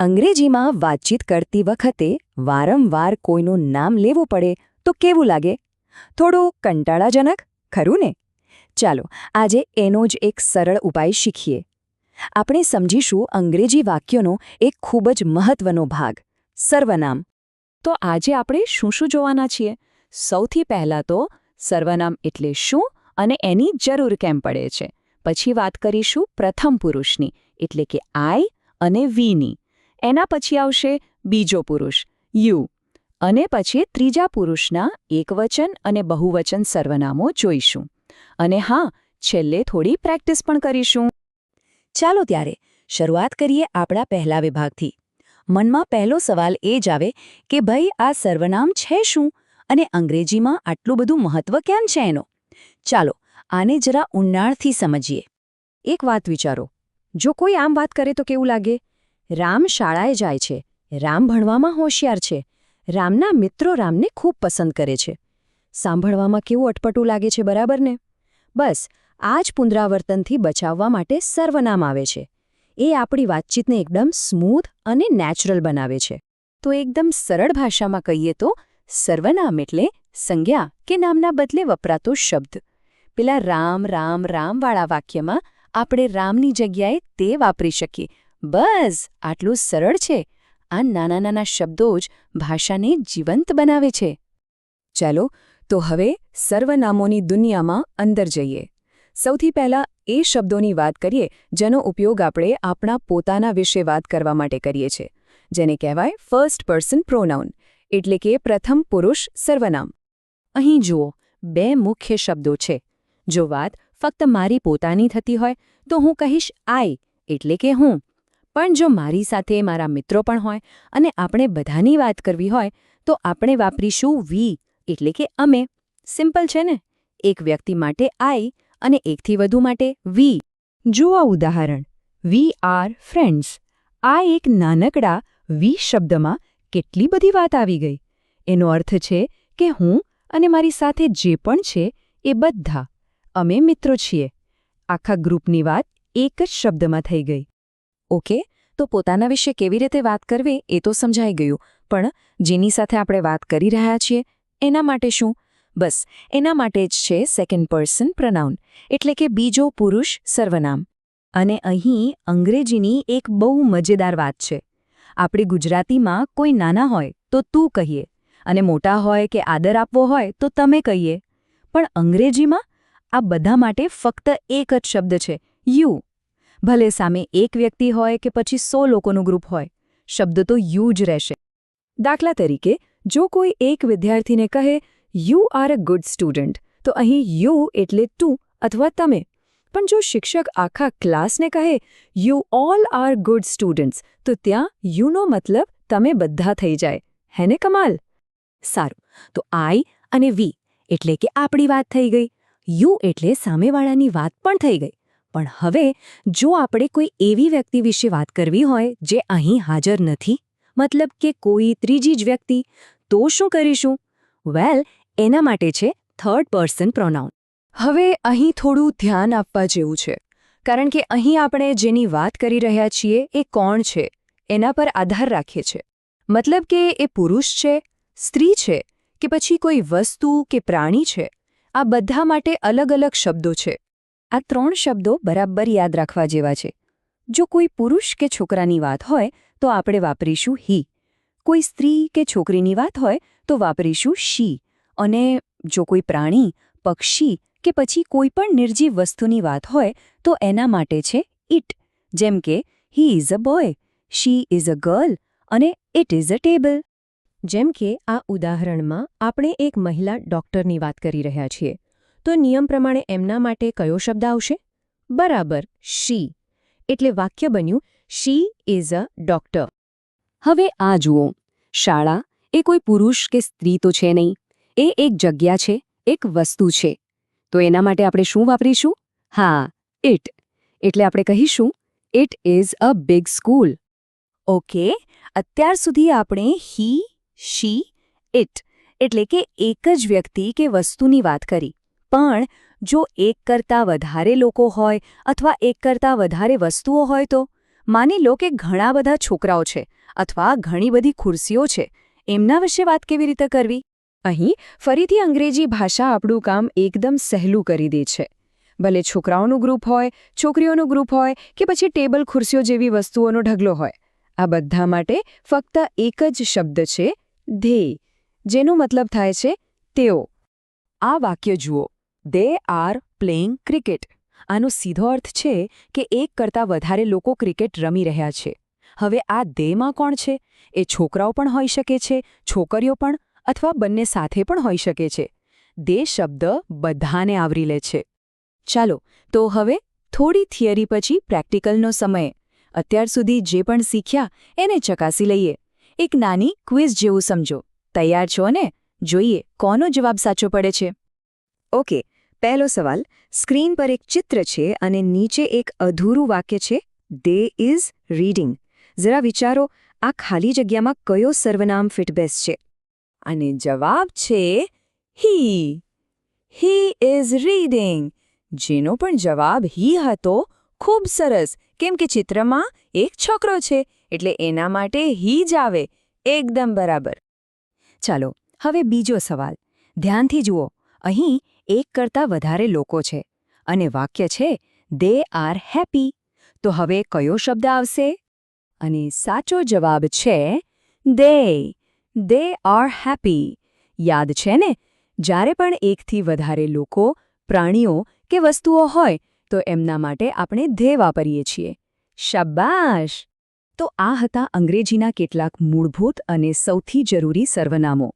અંગ્રેજીમાં વાતચીત કરતી વખતે વારંવાર કોઈનું નામ લેવું પડે તો કેવું લાગે? થોડું કંટાળાજનક? ખરું ને? ચાલો, આજે એનો જ એક સરળ ઉપાય શીખીએ. આપણે સમજીશું અંગ્રેજી વાક્યોનો એક ખૂબ જ મહત્વનો ભાગ, સર્વનામ. તો આજે આપણે શું શું જોવાના છીએ? સૌથી પહેલાં તો સર્વનામ એટલે શું અને એની જરૂર કેમ પડે છે? પછી વાત કરીશું પ્રથમ પુરુષની, એટલે કે આઈ અને વીની એના પછી આવશે બીજો પુરુષ, યુ. અને પછી ત્રીજા પુરુષના એકવચન અને બહુવચન સર્વનામો જોઈશું. અને હા, છેલ્લે થોડી પ્રેક્ટિસ પણ કરીશું. ચાલો ત્યારે શરૂઆત કરીએ આપણા પહેલા વિભાગથી. મનમાં પહેલો સવાલ એ જ આવે કે ભાઈ, આ સર્વનામ છે શું? અને અંગ્રેજીમાં આટલું બધું મહત્વ કેમ છે એનો? ચાલો, આને જરા ઊંડાણથી સમજીએ. એક વાત વિચારો. જો કોઈ આમ વાત કરે તો કેવું લાગે? રામ શાળાએ જાય છે. રામ ભણવામાં હોશિયાર છે. રામના મિત્રો રામને ખૂબ પસંદ કરે છે. સાંભળવામાં કેવું અટપટું લાગે છે બરાબર ને બસ, આ જ પુનરાવર્તનથી બચાવવા માટે સર્વનામ આવે છે. એ આપણી વાતચીતને એકદમ સ્મૂથ અને નેચરલ બનાવે છે. તો એકદમ સરળ ભાષામાં કહીએ તો, સર્વનામ એટલે સંજ્ઞા કે નામના બદલે વપરાતો શબ્દ. પેલા રામ રામ રામવાળા વાક્યમાં આપણે રામની જગ્યાએ તે વાપરી શકીએ. બસ, આટલું સરળ છે. આ નાના નાના શબ્દો જ ભાષાને જીવંત બનાવે છે. ચાલો, તો હવે સર્વનામોની દુનિયામાં અંદર જઈએ. સૌથી પહેલા એ શબ્દોની વાત કરીએ, જેનો ઉપયોગ આપણે આપણા પોતાના વિશે વાત કરવા માટે કરીએ છીએ. જેને કહેવાય ફર્સ્ટ પર્સન પ્રોનાઉન એટલે કે પ્રથમ પુરુષ સર્વનામ. અહીં જુઓ, બે મુખ્ય શબ્દો છે. જો વાત ફક્ત મારી પોતાની થતી હોય, તો હું કહીશ આઈ એટલે કે હું. પણ જો મારી સાથે મારા મિત્રો પણ હોય અને આપણે બધાની વાત કરવી હોય, તો આપણે વાપરીશું વી, એટલે કે અમે. સિમ્પલ છે ને? એક વ્યક્તિ માટે આઈ અને એકથી વધુ માટે વી. જુઓ ઉદાહરણ. We are friends. આ એક નાનકડા વી શબ્દમાં કેટલી બધી વાત આવી ગઈ. એનો અર્થ છે કે હું અને મારી સાથે જે પણ છે એ બધા. અમે મિત્રો છીએ. આખા ગ્રુપની વાત એક જ શબ્દમાં થઈ ગઈ. ઓકે? તો પોતાના વિશે કેવી રીતે વાત કરવી એ તો સમજાઈ ગયું. પણ જેની સાથે આપણે વાત કરી રહ્યા છીએ, એના માટે શું? બસ, એના માટે જ છે સેકન્ડ પર્સન પ્રનાઉન એટલે કે બીજો પુરુષ સર્વનામ. અને અહીં અંગ્રેજીની એક બહુ મજેદાર વાત છે. આપણે ગુજરાતીમાં કોઈ નાના હોય તો તું કહીએ, અને મોટા હોય કે આદર આપવો હોય તો તમે કહીએ. પણ અંગ્રેજીમાં આ બધા માટે ફક્ત એક જ શબ્દ છે, યુ. ભલે સામે એક વ્યક્તિ હોય કે પછી સો લોકોનું ગ્રુપ હોય, શબ્દ તો યુ જ રહેશે. દાખલા તરીકે, જો કોઈ એક વિદ્યાર્થીને કહે you are a good student તો અહીં યુ એટલે તું અથવા તમે. પણ જો શિક્ષક આખા ક્લાસને કહે you all are good students તો ત્યાં યુનો મતલબ તમે બધા થઈ જાય. હેને કમાલ? સારું, તો આઈ અને વી એટલે કે આપણી વાત થઈ ગઈ. યુ એટલે સામેવાળાની વાત પણ થઈ ગઈ. પણ હવે, જો આપણે કોઈ એવી વ્યક્તિ વિશે વાત કરવી હોય જે અહીં હાજર નથી, મતલબ કે કોઈ ત્રીજી જ વ્યક્તિ, તો શું કરીશું? વેલ એના માટે છે થર્ડ પર્સન પ્રોનાઉન હવે અહીં થોડું ધ્યાન આપવા જેવું છે. કારણ કે અહીં આપણે જેની વાત કરી રહ્યા છીએ એ કોણ છે, એના પર આધાર રાખીએ છે મતલબ કે એ પુરુષ છે, સ્ત્રી છે, કે પછી કોઈ વસ્તુ કે પ્રાણી છે, આ બધા માટે અલગ અલગ શબ્દો છે. આ ત્રણ શબ્દો બરાબર યાદ રાખવા જેવા છે. જો કોઈ પુરુષ કે છોકરાની વાત હોય, તો આપણે વાપરીશું હી કોઈ સ્ત્રી કે છોકરીની વાત હોય, તો વાપરીશું શી અને જો કોઈ પ્રાણી, પક્ષી કે પછી કોઈ પણ નિર્જીવ વસ્તુની વાત હોય, તો એના માટે છે ઇટ જેમ કે he is a boy she is a girl અને ઇટ ઇઝ અ ટેબલ જેમ કે, આ ઉદાહરણમાં આપણે એક મહિલા ડોક્ટરની વાત કરી રહ્યા છીએ. તો નિયમ પ્રમાણે એમના માટે કયો શબ્દ આવશે? બરાબર શી એટલે વાક્ય બન્યું શી ઇઝ અ ડોક્ટર હવે આ જુઓ, શાળા એ કોઈ પુરુષ કે સ્ત્રી તો છે નહીં. એ એક જગ્યા છે, એક વસ્તુ છે. તો એના માટે આપણે શું વાપરીશું? હા ઇટ એટલે આપણે કહીશું it is a big school okay, અત્યાર સુધી આપણે હી શી ઇટ એટલે કે એક જ વ્યક્તિ કે વસ્તુની વાત કરી. પણ જો એક કરતાં વધારે લોકો હોય અથવા એક કરતાં વધારે વસ્તુઓ હોય તો? માની લો કે ઘણા બધા છોકરાઓ છે અથવા ઘણી બધી ખુરશીઓ છે. એમના વિશે વાત કેવી રીતે કરવી? અહીં ફરીથી અંગ્રેજી ભાષા આપણું કામ એકદમ સહેલું કરી દે છે. ભલે છોકરાઓનું ગ્રુપ હોય, છોકરીઓનું ગ્રુપ હોય કે પછી ટેબલ ખુરશીઓ જેવી વસ્તુઓનો ઢગલો હોય. આ બધા માટે ફક્ત એક જ શબ્દ છે ધ્યેય, જેનો મતલબ થાય છે તેઓ. આ વાક્ય જુઓ. દે આર પ્લેઇંગ ક્રિકેટ આનો સીધો અર્થ છે કે એક કરતાં વધારે લોકો ક્રિકેટ રમી રહ્યા છે. હવે આ દેમાં કોણ છે? એ છોકરાઓ પણ હોઈ શકે છે, છોકરીઓ પણ, અથવા બંને સાથે પણ હોઈ શકે છે. દે શબ્દ બધાને આવરી લે છે. ચાલો, તો હવે થોડી થિયરી પછી પ્રેક્ટિકલનો સમય. અત્યાર સુધી જે પણ શીખ્યા, એને ચકાસી લઈએ. એક નાની ક્વિઝ જેવું સમજો. તૈયાર છો ને? જોઈએ, કોનો જવાબ સાચો પડે છે? ઓકે પહેલો સવાલ, સ્ક્રીન પર એક ચિત્ર છે અને નીચે એક અધૂરું વાક્ય છે દે ઇઝ રીડિંગ જરા વિચારો, આ ખાલી જગ્યામાં કયો સર્વનામ ફિટ બેસ્ટ છે? અને જવાબ છે હી હી ઇઝ રીડિંગ જેનો પણ જવાબ હી હતો, ખૂબ સરસ. કેમ કે ચિત્રમાં એક છોકરો છે, એટલે એના માટે હી જ આવે, એકદમ બરાબર. ચાલો, હવે બીજો સવાલ. ધ્યાનથી જુઓ. અહીં એક કરતાં વધારે લોકો છે અને વાક્ય છે દે આર હેપી તો હવે કયો શબ્દ આવશે? અને સાચો જવાબ છે દે દે આર હેપી યાદ છે ને, જ્યારે પણ એકથી વધારે લોકો પ્રાણીઓ કે વસ્તુઓ હોય, તો એમના માટે આપણે ધે વાપરીએ છીએ. શાબાશ! તો આ હતા અંગ્રેજીના કેટલાક મૂળભૂત અને સૌથી જરૂરી સર્વનામો.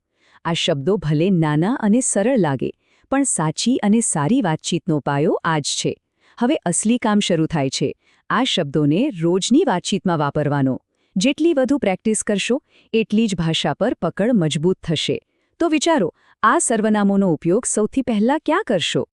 આ શબ્દો ભલે નાના અને સરળ લાગે પણ સાચી અને સારી વાતચીતનો પાયો આ જ છે. હવે અસલી કામ શરૂ થાય છે. આ શબ્દોને રોજની વાતચીતમાં વાપરવાનો. જેટલી વધુ પ્રેક્ટિસ કરશો, એટલી જ ભાષા પર પકડ મજબૂત થશે. તો વિચારો, આ સર્વનામોનો ઉપયોગ સૌથી પહેલાં ક્યાં કરશો?